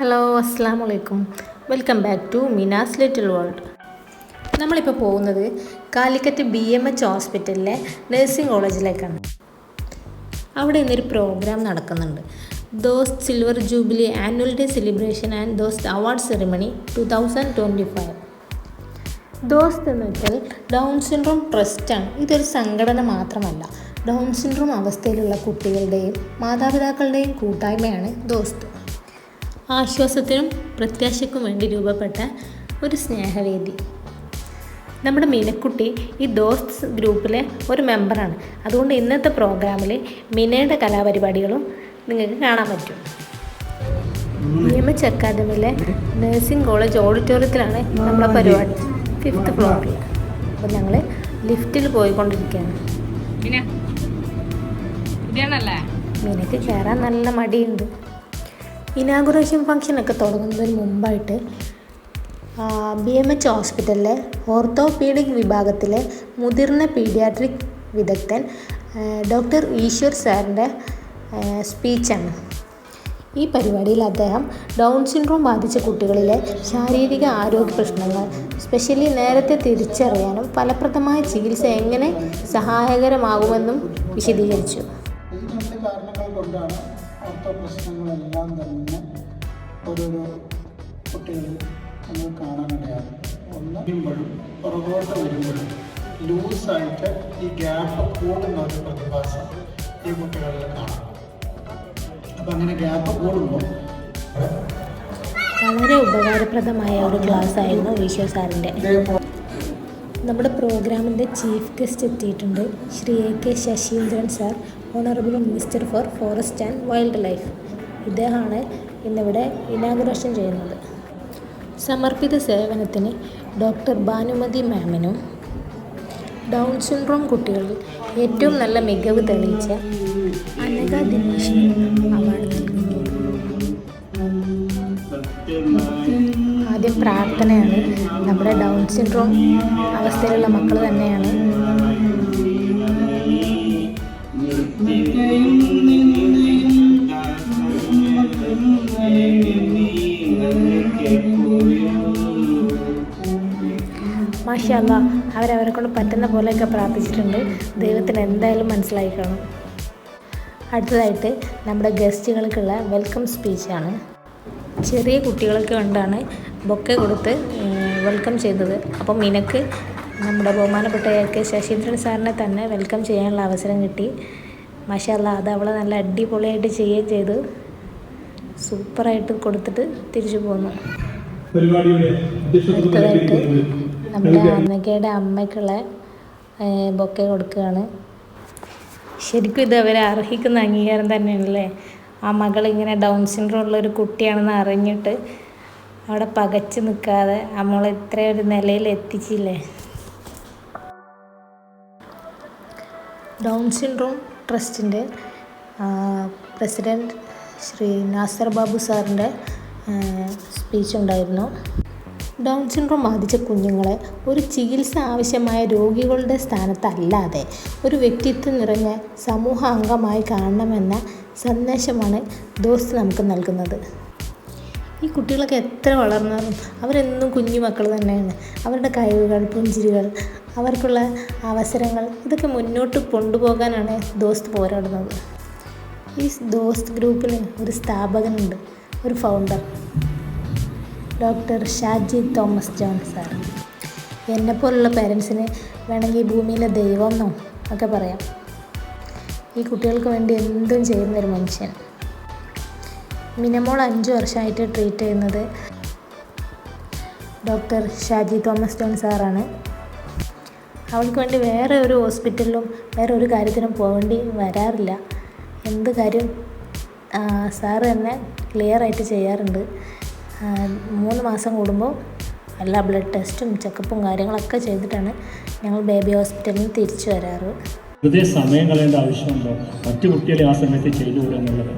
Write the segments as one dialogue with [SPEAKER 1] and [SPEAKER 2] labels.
[SPEAKER 1] Hello അസ്സാം വലൈക്കും welcome back to Mina's little world നമ്മളിപ്പോൾ പോകുന്നത് കാലിക്കറ്റ് ബി എം എച്ച് ഹോസ്പിറ്റലിലെ നഴ്സിംഗ് കോളേജിലേക്കാണ് അവിടെ ഇന്നൊരു പ്രോഗ്രാം നടക്കുന്നുണ്ട്. Dost silver jubilee annual day celebration and Dost award ceremony two thousand twenty five Dost എന്ന് വെച്ചാൽ ഡൗൺ സിൻഡ്രോം ട്രസ്റ്റാണ് ഇതൊരു സംഘടന മാത്രമല്ല. ഡൗൺ സിൻഡ്രോം അവസ്ഥയിലുള്ള കുട്ടികളുടെയും മാതാപിതാക്കളുടെയും കൂട്ടായ്മയാണ് ദോസ്ത് ആശ്വാസത്തിനും പ്രത്യാശയ്ക്കും വേണ്ടി രൂപപ്പെട്ട ഒരു സ്നേഹവേദി. നമ്മുടെ മിനക്കുട്ടി ഈ ദോസ്ത് ഗ്രൂപ്പിലെ ഒരു മെമ്പറാണ്. അതുകൊണ്ട് ഇന്നത്തെ പ്രോഗ്രാമിൽ മിനയുടെ കലാപരിപാടികളും നിങ്ങൾക്ക് കാണാൻ പറ്റും. നിയമച്ച് അക്കാദമിയിലെ നഴ്സിംഗ് കോളേജ് ഓഡിറ്റോറിയത്തിലാണ് നമ്മുടെ പരിപാടി ഫിഫ്ത്ത് ഫ്ലോറിൽ. അപ്പോൾ ഞങ്ങൾ ലിഫ്റ്റിൽ പോയിക്കൊണ്ടിരിക്കുകയാണ്. മിനക്ക് കയറാൻ നല്ല മടിയുണ്ട്. ഇനാഗുറേഷൻ ഫംഗ്ഷനൊക്കെ തുടങ്ങുന്നതിന് മുമ്പായിട്ട് ബി എം എച്ച് ഹോസ്പിറ്റലിലെ ഓർത്തോപീഡിക് വിഭാഗത്തിലെ മുതിർന്ന പീഡിയാട്രിക് വിദഗ്ധൻ ഡോക്ടർ ഈശ്വർ സാറിന്റെ സ്പീച്ചാണ്. ഈ പരിപാടിയിൽ അദ്ദേഹം ഡൗൺ സിൻഡ്രോം ബാധിച്ച കുട്ടികളിലെ ശാരീരിക ആരോഗ്യ പ്രശ്നങ്ങൾ സ്പെഷ്യലി നേരത്തെ തിരിച്ചറിയാനും ഫലപ്രദമായ ചികിത്സ എങ്ങനെ സഹായകരമാകുമെന്നും വിശദീകരിച്ചു.
[SPEAKER 2] പ്രശ്നങ്ങളെല്ലാം തന്നെ ഓരോരോ കുട്ടികളിൽ നമ്മൾ കാണാനിടയാണ് ഒന്ന് വരുമ്പോഴും പുറകോട്ട് വരുമ്പോഴും ലൂസായിട്ട് ഈ ഗ്യാപ്പ് കൂടുന്ന ഒരു പ്രതിഭാസം ഈ കുട്ടികളിൽ കാണാം. അപ്പം അങ്ങനെ ഗ്യാപ്പ് കൂടുമ്പോൾ
[SPEAKER 1] വളരെ ഉപകാരപ്രദമായ ഒരു ക്ലാസ് ആയിരുന്നു ഈശ്വർ
[SPEAKER 2] സാറിന്റെ.
[SPEAKER 1] നമ്മുടെ പ്രോഗ്രാമിന്റെ ചീഫ് ഗസ്റ്റ് എത്തിയിട്ടുണ്ട് Shri A K Saseendran sir honourable minister for forest and wildlife ഇദ്ദേഹമാണ് ഇന്നിവിടെ ഇനാഗുറേഷൻ ചെയ്യുന്നത്. സമർപ്പിത സേവനത്തിന് ഡോക്ടർ ഭാനുമതി മാമിനും ഡൗൺ സിൻഡ്രോം കുട്ടികളിൽ ഏറ്റവും നല്ല മികവ് തെളിയിച്ച അനക ദിനേശിനും ആദ്യം പ്രാർത്ഥനയാണ്. നമ്മുടെ ഡൗൺ സിൻഡ്രോം അവസ്ഥയിലുള്ള മക്കൾ തന്നെയാണ്. മാഷല്ല അവരവരെ കൊണ്ട് പറ്റുന്ന പോലെയൊക്കെ പ്രാർത്ഥിച്ചിട്ടുണ്ട്. ദൈവത്തിന് എന്തായാലും മനസ്സിലായി കാണും. അടുത്തതായിട്ട് നമ്മുടെ ഗസ്റ്റുകൾക്കുള്ള വെൽക്കം സ്പീച്ചാണ് ചെറിയ കുട്ടികൾക്ക് കൊണ്ടാണ് ബൊക്കെ കൊടുത്ത് വെൽക്കം ചെയ്തത്. അപ്പം മിനക്ക് നമ്മുടെ ബഹുമാനപ്പെട്ട എ കെ ശശീന്ദ്രൻ സാറിനെ തന്നെ വെൽക്കം ചെയ്യാനുള്ള അവസരം കിട്ടി. മാഷല്ല അത് അവളെ നല്ല അടിപൊളിയായിട്ട് ചെയ്യുകയും ചെയ്തു. സൂപ്പറായിട്ട് കൊടുത്തിട്ട് തിരിച്ചു പോന്നു. അടുത്തതായിട്ട് നമ്മുടെ അമ്മയ്ക്കയുടെ അമ്മയ്ക്കുള്ള ബൊക്കെ കൊടുക്കുകയാണ്. ശരിക്കും ഇത് അവരെ അർഹിക്കുന്ന അംഗീകാരം തന്നെയാണല്ലേ? ആ മകൾ ഇങ്ങനെ ഡൗൺ സിൻഡ്രോം ഉള്ള ഒരു കുട്ടിയാണെന്ന് അറിഞ്ഞിട്ട് അവിടെ പകച്ചു നിൽക്കാതെ നമ്മൾ ഇത്രയൊരു ഒരു നിലയിൽ എത്തിച്ചില്ലേ? ഡൗൺ സിൻഡ്രോം ട്രസ്റ്റിന്റെ പ്രസിഡന്റ് ശ്രീ നാസർ ബാബു സാറിന്റെ സ്പീച്ച് ഉണ്ടായിരുന്നു. ഡൗൺ സിൻഡ്രോം ബാധിച്ച കുഞ്ഞുങ്ങളെ ഒരു ചികിത്സ ആവശ്യമായ രോഗികളുടെ സ്ഥാനത്തല്ലാതെ ഒരു വ്യക്തിത്വം നിറഞ്ഞ സമൂഹ അംഗമായി കാണണമെന്ന സന്ദേശമാണ് ദോസ് നമുക്ക് നൽകുന്നത്. ഈ കുട്ടികളൊക്കെ എത്ര വളർന്നാലും അവരെന്നും കുഞ്ഞു മക്കൾ തന്നെയാണ്. അവരുടെ കഴിവുകൾ പുഞ്ചിരികൾ അവർക്കുള്ള അവസരങ്ങൾ ഇതൊക്കെ മുന്നോട്ട് കൊണ്ടുപോകാനാണ് ദോസ്ത് പോരാടുന്നത്. ഈ ദോസ്ത് ഗ്രൂപ്പിന് ഒരു സ്ഥാപകനുണ്ട് ഒരു founder doctor Shaji Thomas John sir. എന്നെപ്പോലുള്ള പേരൻസിന് വേണമെങ്കിൽ ഭൂമിയിലെ ദൈവം എന്നോ ഒക്കെ പറയാം. ഈ കുട്ടികൾക്ക് വേണ്ടി എന്തും ചെയ്യുന്നൊരു മനുഷ്യൻ. മിനിമോൾ അഞ്ച് വർഷമായിട്ട് ട്രീറ്റ് ചെയ്യുന്നത് ഡോക്ടർ ഷാജി തോമസ് ജോൺ സാറാണ്. അവൾക്ക് വേണ്ടി വേറെ ഒരു ഹോസ്പിറ്റലിലും വേറെ ഒരു കാര്യത്തിനും പോകേണ്ടി വരാറില്ല. എന്ത് കാര്യം സാറ് തന്നെ ക്ലിയറായിട്ട് ചെയ്യാറുണ്ട്. മൂന്ന് മാസം കൂടുമ്പോൾ എല്ലാ ബ്ലഡ് ടെസ്റ്റും ചെക്കപ്പും കാര്യങ്ങളൊക്കെ ചെയ്തിട്ടാണ് ഞങ്ങൾ ബേബി ഹോസ്പിറ്റലിൽ നിന്ന് തിരിച്ചു വരാറ്.
[SPEAKER 3] വെറുതെ സമയം കളയേണ്ട ആവശ്യമുണ്ടോ? മറ്റു കുട്ടികളെ ആ സമയത്ത് ചെയ്തു എന്നുള്ളത്.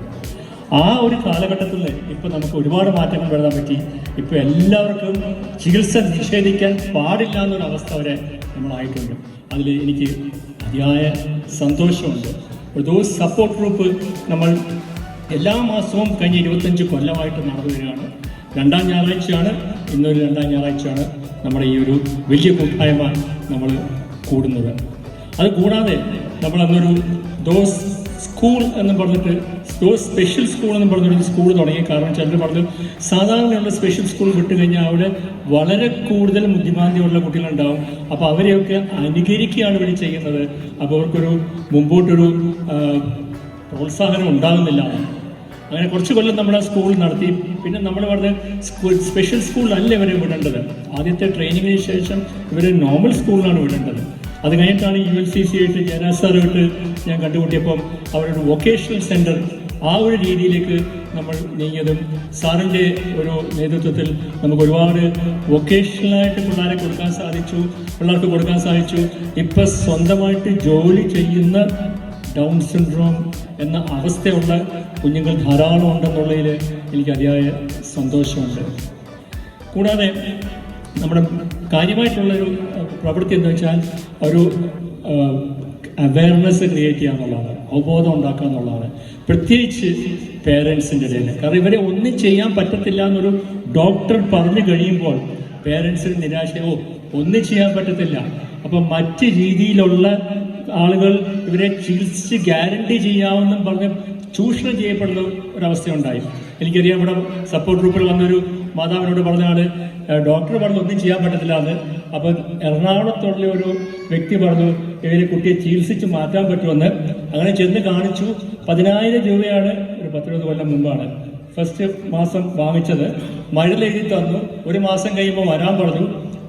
[SPEAKER 3] ആ ഒരു കാലഘട്ടത്തിൽ ഇപ്പോൾ നമുക്ക് ഒരുപാട് മാറ്റങ്ങൾ വരുത്താൻ പറ്റി. ഇപ്പോൾ എല്ലാവർക്കും ചികിത്സ നിഷേധിക്കാൻ പാടില്ല എന്നൊരു അവസ്ഥ വരെ നമ്മളായിട്ടുണ്ട്. അതിൽ എനിക്ക് അതിയായ സന്തോഷമുണ്ട്. ഒരു സപ്പോർട്ട് ഗ്രൂപ്പ് നമ്മൾ എല്ലാ മാസവും കഴിഞ്ഞ ഇരുപത്തഞ്ച് കൊല്ലമായിട്ട് നടന്നു വരികയാണ്. രണ്ടാം ഞായറാഴ്ചയാണ്. ഇന്നൊരു രണ്ടാം ഞായറാഴ്ചയാണ് നമ്മുടെ ഈ ഒരു വലിയ കൂട്ടായ്മ നമ്മൾ കൂടുന്നത്. അത് കൂടാതെ നമ്മൾ അന്നൊരു ദോസ് സ്കൂൾ എന്ന് പറഞ്ഞിട്ട് ദോസ് സ്പെഷ്യൽ സ്കൂൾ എന്ന് പറഞ്ഞൊരു സ്കൂൾ തുടങ്ങി. കാരണം ചിലർ പറഞ്ഞു സാധാരണയുള്ള സ്പെഷ്യൽ സ്കൂൾ വിട്ട് കഴിഞ്ഞാൽ അവിടെ വളരെ കൂടുതൽ ബുദ്ധിമാന്തിയുള്ള കുട്ടികളുണ്ടാവും. അപ്പോൾ അവരെയൊക്കെ അനുകരിക്കുകയാണ് ഇവർ ചെയ്യുന്നത്. അപ്പോൾ അവർക്കൊരു മുമ്പോട്ടൊരു പ്രോത്സാഹനം ഉണ്ടാകുന്നില്ല. അങ്ങനെ കുറച്ച് കൊല്ലം നമ്മൾ ആ സ്കൂൾ നടത്തി. പിന്നെ നമ്മൾ സ്കൂൾ സ്പെഷ്യൽ സ്കൂളിലല്ല ഇവരെ വിടേണ്ടത്. ആദ്യത്തെ ട്രെയിനിങ്ങിന് ശേഷം ഇവരെ നോർമൽ സ്കൂളിലാണ് വിടേണ്ടത്. അത് കഴിഞ്ഞിട്ടാണ് യു എൽ സി സി ആയിട്ട് ജയരാജ് സാറുമായിട്ട് ഞാൻ കണ്ടുമുട്ടിയപ്പം അവരുടെ വൊക്കേഷണൽ സെന്റർ ആ ഒരു രീതിയിലേക്ക് നമ്മൾ നീങ്ങിയതും സാറിന്റെ ഒരു നേതൃത്വത്തിൽ നമുക്ക് ഒരുപാട് വൊക്കേഷണലായിട്ട് പിള്ളേരെ കൊടുക്കാൻ സാധിച്ചു പിള്ളേർക്ക് കൊടുക്കാൻ സാധിച്ചു. ഇപ്പം സ്വന്തമായിട്ട് ജോലി ചെയ്യുന്ന ഡൗൺ സിൻഡ്രോം എന്ന അവസ്ഥയുള്ള കുഞ്ഞുങ്ങൾ ധാരാളം ഉണ്ടെന്നുള്ളതിൽ എനിക്ക് അതിയായ സന്തോഷമുണ്ട്. കൂടാതെ നമ്മുടെ കാര്യമായിട്ടുള്ളൊരു പ്രവൃത്തി എന്ന് വെച്ചാൽ ഒരു അവയർനെസ് ക്രിയേറ്റ് ചെയ്യുക എന്നുള്ളതാണ് അവബോധം ഉണ്ടാക്കുക എന്നുള്ളതാണ്. പ്രത്യേകിച്ച് പേരൻസിന്റെ ഇടയിൽ. കാരണം ഇവരെ ഒന്നും ചെയ്യാൻ പറ്റത്തില്ല എന്നൊരു ഡോക്ടർ പറഞ്ഞു കഴിയുമ്പോൾ പേരൻസിന് നിരാശയോ ഒന്നും ചെയ്യാൻ പറ്റത്തില്ല. അപ്പം മറ്റ് രീതിയിലുള്ള ആളുകൾ ഇവരെ ചികിത്സിച്ച് ഗ്യാരണ്ടി ചെയ്യാമെന്നും പറഞ്ഞ് ചൂഷണം ചെയ്യപ്പെടുന്ന ഒരവസ്ഥയുണ്ടായി. എനിക്കറിയാം ഇവിടെ സപ്പോർട്ട് ഗ്രൂപ്പിൽ വന്നൊരു മാതാവിനോട് പറഞ്ഞ ആൾ "ഏഹ്, ഡോക്ടർ പറഞ്ഞു ഒന്നും ചെയ്യാൻ പറ്റത്തില്ല എന്ന്. അപ്പം എറണാകുളത്തുള്ള ഒരു വ്യക്തി പറഞ്ഞു ഇവരെ കുട്ടിയെ ചികിത്സിച്ച് മാറ്റാൻ പറ്റുമെന്ന്. അങ്ങനെ ചെന്ന് കാണിച്ചു. പതിനായിരം രൂപയാണ് ഒരു പത്തിരുപത് കൊല്ലം മുമ്പാണ് ഫസ്റ്റ് മാസം വാങ്ങിച്ചത്. മഴ എഴുതി തന്നു. ഒരു മാസം കഴിയുമ്പോൾ വരാൻ പറഞ്ഞു.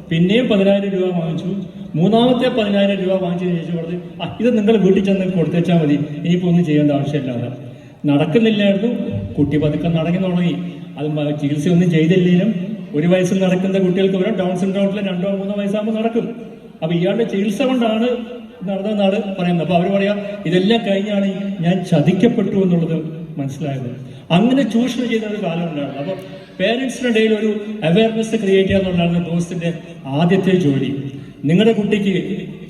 [SPEAKER 3] പിന്നെയും പതിനായിരം രൂപ വാങ്ങിച്ചു. മൂന്നാമത്തെ പതിനായിരം രൂപ വാങ്ങിച്ചതിന് ശേഷം പറഞ്ഞു ആ ഇത് നിങ്ങൾ വീട്ടിൽ ചെന്ന് കൊടുത്തേച്ചാൽ മതി. ഇനിയിപ്പോൾ ഒന്നും ചെയ്യേണ്ട ആവശ്യമില്ലാതെ നടക്കുന്നില്ലായിരുന്നു. കുട്ടി പതുക്കെ നടങ്ങി തുടങ്ങി. അത് ചികിത്സയൊന്നും ചെയ്തില്ലെങ്കിലും ഒരു വയസ്സിൽ നടക്കുന്ന കുട്ടികൾക്ക് വരെ ഡൗൺ സിൻഡ്രോമിൽ രണ്ടോ മൂന്നോ വയസ്സാകുമ്പോൾ നടക്കും. അപ്പൊ ഇയാളുടെ ചികിത്സ കൊണ്ടാണ് നടന്നതെന്നാണ് പറയുന്നത്. അപ്പൊ അവർ പറയാം ഇതെല്ലാം കഴിഞ്ഞാണ് ഞാൻ ചതിക്കപ്പെട്ടു എന്നുള്ളത് മനസ്സിലായത്. അങ്ങനെ ചൂഷണം ചെയ്ത ഒരു കാലം ഉണ്ടായിരുന്നു. അപ്പൊ പേരൻസിന്റെ ഇടയിൽ ഒരു അവയർനെസ് ക്രിയേറ്റ് ചെയ്യുക എന്നുള്ളതാണ് ആദ്യത്തെ ജോലി. നിങ്ങളുടെ കുട്ടിക്ക്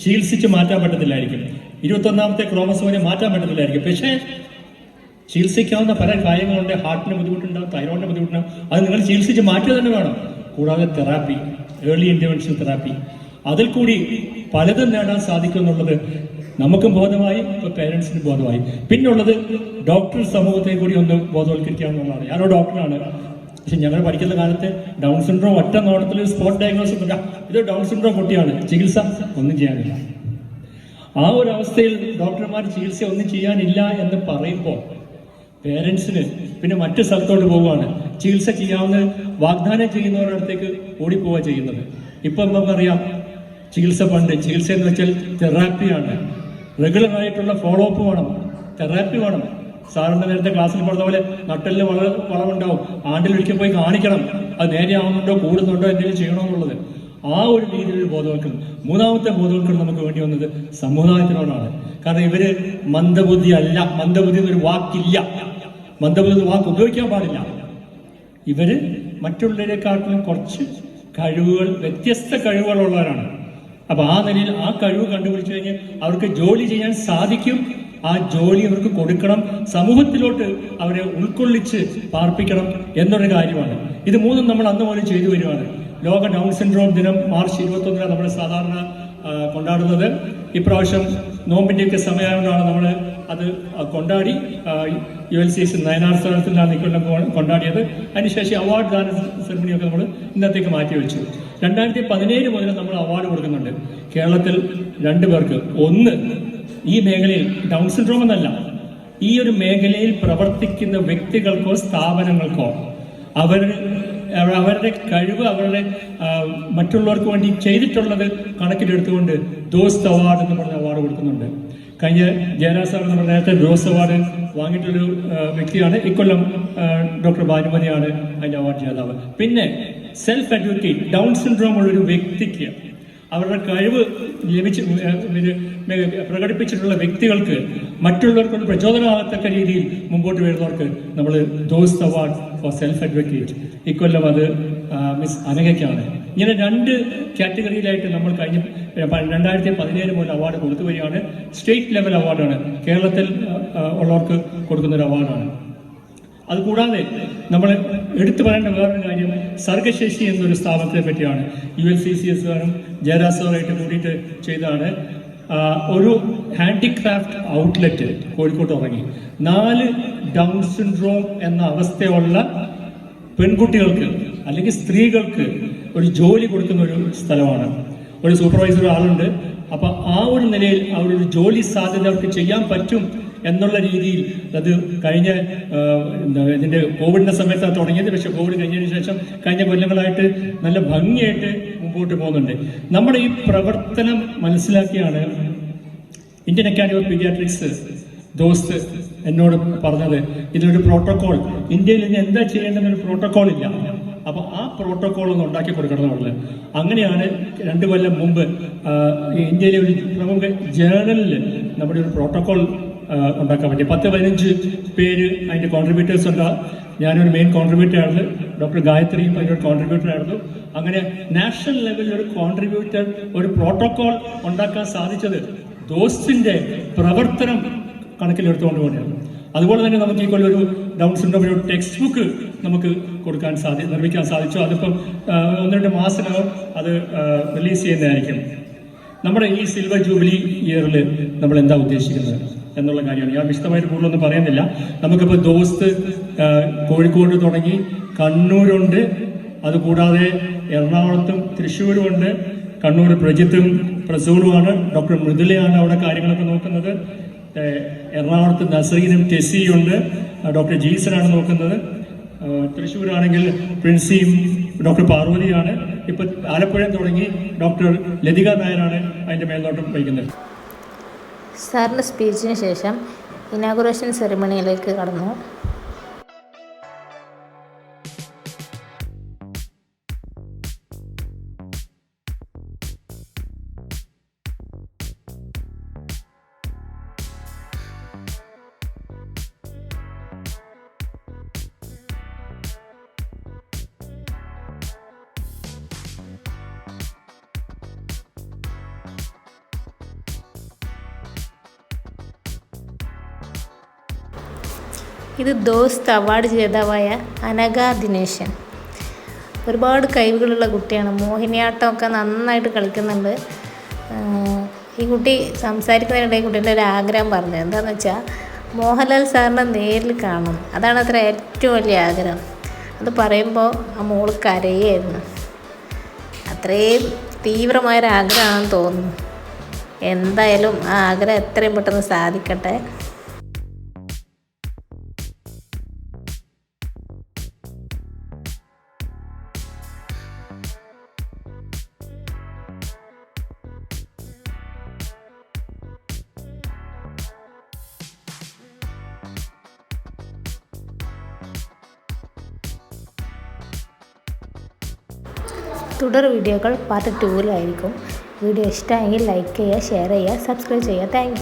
[SPEAKER 3] ചികിത്സിച്ച് മാറ്റാൻ പറ്റത്തില്ലായിരിക്കും. ഇരുപത്തൊന്നാമത്തെ ക്രോമസോനെ മാറ്റാൻ പറ്റത്തില്ലായിരിക്കും. പക്ഷേ ചികിത്സിക്കാവുന്ന പല കാര്യങ്ങളുണ്ട്. ഹാർട്ടിന് ബുദ്ധിമുട്ടുണ്ടാവും തൈറോയിഡിന് ബുദ്ധിമുട്ടുണ്ടാവും അത് നിങ്ങൾ ചികിത്സിച്ച് മാറ്റുക തന്നെ വേണം. കൂടാതെ തെറാപ്പി ഏർലി ഇന്റർവെൻഷൻ തെറാപ്പി. അതിൽ കൂടി പലതും നേടാൻ സാധിക്കും എന്നുള്ളത് നമുക്കും ബോധമായി ഇപ്പൊ പേരൻസിന് ബോധമായി. പിന്നുള്ളത് ഡോക്ടർ സമൂഹത്തെ കൂടി ഒന്ന് ബോധവൽക്കരിക്കുക എന്നുള്ളതാണ് ഞാനോ ഡോക്ടറാണ് പക്ഷെ ഞങ്ങൾ പഠിക്കുന്ന കാലത്ത് ഡൗൺ സിൻഡ്രോം ഒറ്റ നോട്ടത്തിൽ സ്പോട്ട് ഡയഗ്നോസിസ് ഇത് ഡൗൺ സിൻഡ്രോം കുട്ടിയാണ്. ചികിത്സ ഒന്നും ചെയ്യാനില്ല. ആ ഒരു അവസ്ഥയിൽ ഡോക്ടർമാർ ചികിത്സ ഒന്നും ചെയ്യാനില്ല എന്ന് പറയുമ്പോൾ പേരൻസിന് പിന്നെ മറ്റു സ്ഥലത്തോട്ട് പോവുകയാണ്. ചികിത്സ ചെയ്യാവുന്ന വാഗ്ദാനം ചെയ്യുന്നവരുടെ അടുത്തേക്ക് ഓടിപ്പോവുക ചെയ്യുന്നത്. ഇപ്പം നമുക്കറിയാം ചികിത്സ പണ്ട് ചികിത്സ എന്ന് വെച്ചാൽ തെറാപ്പിയാണ് റെഗുലർ ആയിട്ടുള്ള ഫോളോ അപ്പ് വേണം. തെറാപ്പി വേണം. സാറിന്റെ നേരത്തെ ക്ലാസ്സിൽ പറഞ്ഞ പോലെ നട്ടലിന് വള ആണ്ടിൽ ആണ്ടിലൊരിക്കൽ പോയി കാണിക്കണം. അത് നേരെ ആവുന്നുണ്ടോ കൂടുന്നുണ്ടോ എന്തെങ്കിലും ചെയ്യണമെന്നുള്ളത് ആ ഒരു രീതിയിലൊരു ബോധവൽക്കരണം. മൂന്നാമത്തെ ബോധവൽക്കരണം നമുക്ക് വേണ്ടി വന്നത് സമുദായത്തിനോടാണ്. കാരണം ഇവർ മന്ദബുദ്ധി അല്ല. മന്ദബുദ്ധി എന്നൊരു വാക്കില്ല. മന്ദബുദ്ധി വാക്ക് ഉപയോഗിക്കാൻ പാടില്ല. ഇവർ മറ്റുള്ളവരെക്കാട്ടിലും കുറച്ച് കഴിവുകൾ വ്യത്യസ്ത കഴിവുകളുള്ളവരാണ്. അപ്പൊ ആ നിലയിൽ ആ കഴിവ് കണ്ടുപിടിച്ചു കഴിഞ്ഞാൽ അവർക്ക് ജോലി ചെയ്യാൻ സാധിക്കും. ആ ജോലി അവർക്ക് കൊടുക്കണം. സമൂഹത്തിലോട്ട് അവരെ ഉൾക്കൊള്ളിച്ച് പാർപ്പിക്കണം എന്നൊരു കാര്യമാണ്. ഇത് മൂന്നും നമ്മൾ അന്ന് മുതൽ ചെയ്തു വരുവാണ്. ലോക ഡൗൺ സിൻഡ്രോം ദിനം മാർച്ച് ഇരുപത്തൊന്നിനാണ് നമ്മൾ സാധാരണ കൊണ്ടാടുന്നത്. ഇപ്രാവശ്യം നോമ്പിന്റെയൊക്കെ സമയമായതുകൊണ്ടാണ് നമ്മൾ അത് കൊണ്ടാടി U L C S Nayanar സ്ഥലത്തിലാണ് നിൽക്കുന്ന കൊണ്ടാടിയത്. അതിനുശേഷം അവാർഡ് ദാന സെറമണിയൊക്കെ നമ്മൾ ഇന്നത്തേക്ക് മാറ്റി വെച്ചു. രണ്ടായിരത്തി പതിനേഴ് മുതൽ നമ്മൾ അവാർഡ് കൊടുക്കുന്നുണ്ട്. കേരളത്തിൽ രണ്ടു പേർക്ക്. ഒന്ന് ഈ മേഖലയിൽ ഡൗൺ സിൻഡ്രോം എന്നല്ല. ഈ ഒരു മേഖലയിൽ പ്രവർത്തിക്കുന്ന വ്യക്തികൾക്കോ സ്ഥാപനങ്ങൾക്കോ അവർ അവരുടെ കഴിവ് അവരുടെ മറ്റുള്ളവർക്ക് വേണ്ടി ചെയ്തിട്ടുള്ളത് കണക്കിലെടുത്തുകൊണ്ട് ദോസ്ത് അവാർഡ് എന്ന് പറഞ്ഞ അവാർഡ് കൊടുക്കുന്നുണ്ട്. കഴിഞ്ഞ ജയരാജ് സാർ നമ്മൾ നേരത്തെ ബ്രോസ് അവാർഡ് വാങ്ങിയിട്ടൊരു വ്യക്തിയാണ്. ഇക്കൊല്ലം ഡോക്ടർ ഭാനുമതിയാണ് അതിന്റെ അവാർഡ് ജേതാവ്. പിന്നെ സെൽഫ് അഡ്വക്കേറ്റ് ഡൗൺ സിൻഡ്രോം ഉള്ളൊരു വ്യക്തിക്ക് അവരുടെ കഴിവ് ലഭിച്ച് പ്രകടിപ്പിച്ചിട്ടുള്ള വ്യക്തികൾക്ക് മറ്റുള്ളവർക്കൊരു പ്രചോദനമാകത്തക്ക രീതിയിൽ മുമ്പോട്ട് വരുന്നവർക്ക് നമ്മൾ Dost award for self advocate ഇക്കൊല്ലം അത് മിസ് അനഘയ്ക്കാണ് ഇങ്ങനെ രണ്ട് കാറ്റഗറിയിലായിട്ട് നമ്മൾ കഴിഞ്ഞ രണ്ടായിരത്തി പതിനേഴ് മുതൽ അവാർഡ് കൊടുത്തു വരികയാണ്. സ്റ്റേറ്റ് ലെവൽ അവാർഡാണ് കേരളത്തിൽ ഉള്ളവർക്ക് കൊടുക്കുന്ന ഒരു അവാർഡാണ് അതുകൂടാതെ നമ്മൾ എടുത്തു പറയേണ്ട വേറൊരു കാര്യം സർഗശേഷി എന്നൊരു സ്ഥാപനത്തെ പറ്റിയാണ്. U L C C S കാരും കൂടിയിട്ട് ചെയ്തതാണ്. ഒരു ഹാൻഡിക്രാഫ്റ്റ് ഔട്ട്ലെറ്റ് കോഴിക്കോട്ട് തുടങ്ങി നാല് ഡൗൺ സിൻഡ്രോം എന്ന അവസ്ഥയുള്ള പെൺകുട്ടികൾക്ക് അല്ലെങ്കിൽ സ്ത്രീകൾക്ക് ഒരു ജോലി കൊടുക്കുന്ന ഒരു സ്ഥലമാണ്. ഒരു സൂപ്പർവൈസർ ആളുണ്ട് അപ്പൊ ആ ഒരു നിലയിൽ അവരൊരു ജോലി സാധ്യത അവർക്ക് ചെയ്യാൻ പറ്റും എന്നുള്ള രീതിയിൽ അത് കഴിഞ്ഞ ഇതിന്റെ കോവിഡിന്റെ സമയത്താണ് തുടങ്ങിയത്. പക്ഷെ കോവിഡ് കഴിഞ്ഞതിന് ശേഷം കഴിഞ്ഞ കൊല്ലങ്ങളായിട്ട് നല്ല ഭംഗിയായിട്ട് മുമ്പോട്ട് പോകുന്നുണ്ട്. നമ്മുടെ ഈ പ്രവർത്തനം മനസ്സിലാക്കിയാണ് ഇന്ത്യൻ അക്കാഡമി ഓഫ് പീഡിയാട്രിക്സ് ദോസ്ത് എന്നോട് പറഞ്ഞത്. ഇതിനൊരു പ്രോട്ടോകോൾ ഇന്ത്യയിൽ ഇനി എന്താ ചെയ്യേണ്ടതെന്നൊരു പ്രോട്ടോകോൾ ഇല്ല. അപ്പൊ ആ പ്രോട്ടോകോൾ ഒന്ന് ഉണ്ടാക്കി കൊടുക്കണം എന്നുള്ളത് അങ്ങനെയാണ് രണ്ടു കൊല്ലം മുമ്പ് ഇന്ത്യയിലെ ഒരു പ്രമുഖ ജേർണലിൽ നമ്മുടെ ഒരു പ്രോട്ടോകോൾ ഉണ്ടാക്കാൻ പറ്റി. പത്ത് പതിനഞ്ച് പേര് അതിന്റെ കോൺട്രിബ്യൂട്ടേഴ്സ് ഉണ്ട്. ഞാനൊരു മെയിൻ കോൺട്രിബ്യൂട്ടർ ആയിരുന്നു. ഡോക്ടർ ഗായത്രിയും അതിന്റെ കോൺട്രിബ്യൂട്ടർ ആയിരുന്നു. അങ്ങനെ നാഷണൽ ലെവലിൽ ഒരു കോൺട്രിബ്യൂട്ടർ ഒരു പ്രോട്ടോകോൾ ഉണ്ടാക്കാൻ സാധിച്ചത് ദോസ്റ്റിന്റെ പ്രവർത്തനം കണക്കിലെടുത്തുകൊണ്ട് കൂടിയാണ് അതുപോലെ തന്നെ നമുക്ക് ഈ കൊല്ലം ഒരു ഡൗൺ സിൻഡ്രോം ഒരു ടെക്സ്റ്റ് ബുക്ക് നമുക്ക് കൊടുക്കാൻ സാധി നിർമ്മിക്കാൻ സാധിച്ചു. അതിപ്പം ഒന്ന് രണ്ട് മാസത്തിനകം അത് റിലീസ് ചെയ്യുന്നതായിരിക്കും. നമ്മുടെ ഈ സിൽവർ ജൂബിലി ഇയറിൽ നമ്മൾ എന്താ ഉദ്ദേശിക്കുന്നത് എന്നുള്ള കാര്യമാണ്. ഞാൻ വിശദമായിട്ട് കൂടുതലൊന്നും പറയുന്നില്ല. നമുക്കിപ്പോൾ ദോസ്ത് കോഴിക്കോട് തുടങ്ങി കണ്ണൂരുണ്ട്. അതുകൂടാതെ എറണാകുളത്തും തൃശ്ശൂരും ഉണ്ട് കണ്ണൂർ പ്രജിത്തും പ്രസൂണുമാണ്. ഡോക്ടർ മൃദുലയാണ് അവിടെ കാര്യങ്ങളൊക്കെ നോക്കുന്നത്. എറണാകുളത്ത് നസീനും ടെസ്സിയും ഉണ്ട് ഡോക്ടർ ജീസനാണ് നോക്കുന്നത്. തൃശ്ശൂരാണെങ്കിൽ പ്രിൻസിയും ഡോക്ടർ പാർവതിയാണ്. ഇപ്പൊ ആലപ്പുഴ തുടങ്ങി ഡോക്ടർ ലതിക നായരാണ് അതിന്റെ മേൽനോട്ടം വഹിക്കുന്നത്.
[SPEAKER 1] സാറിന്റെ സ്പീച്ചിന് ശേഷം ഇനാഗുറേഷൻ സെറിമണിയിലേക്ക് കടന്നു. ഇത് ദോസ്ത് അവാർഡ് ജേതാവായ അനഘ ദിനേശൻ. ഒരുപാട് കഴിവുകളുള്ള കുട്ടിയാണ്. മോഹിനിയാട്ടമൊക്കെ നന്നായിട്ട് കളിക്കുന്നുണ്ട്. ഈ കുട്ടി സംസാരിക്കുന്നതിനിടയിൽ കുട്ടീന്റെ ഒരു ആഗ്രഹം പറഞ്ഞു. എന്താണെന്ന് വെച്ചാൽ മോഹൻലാൽ സാറിനെ നേരിൽ കാണണം. അതാണ് അത്ര ഏറ്റവും വലിയ ആഗ്രഹം. അത് പറയുമ്പോൾ ആ മോൾ കരയായിരുന്നു. അത്രയും തീവ്രമായൊരാഗ്രഹമാണെന്ന് തോന്നുന്നു. എന്തായാലും ആ ആഗ്രഹം എത്രയും പെട്ടെന്ന് സാധിക്കട്ടെ. തുടർ വീഡിയോകൾ പാർട്ട് ടൂവിലായിരിക്കും വീഡിയോ ഇഷ്ടമായെങ്കിൽ ലൈക്ക് ചെയ്യുക ഷെയർ ചെയ്യുക സബ്സ്ക്രൈബ് ചെയ്യുക. താങ്ക്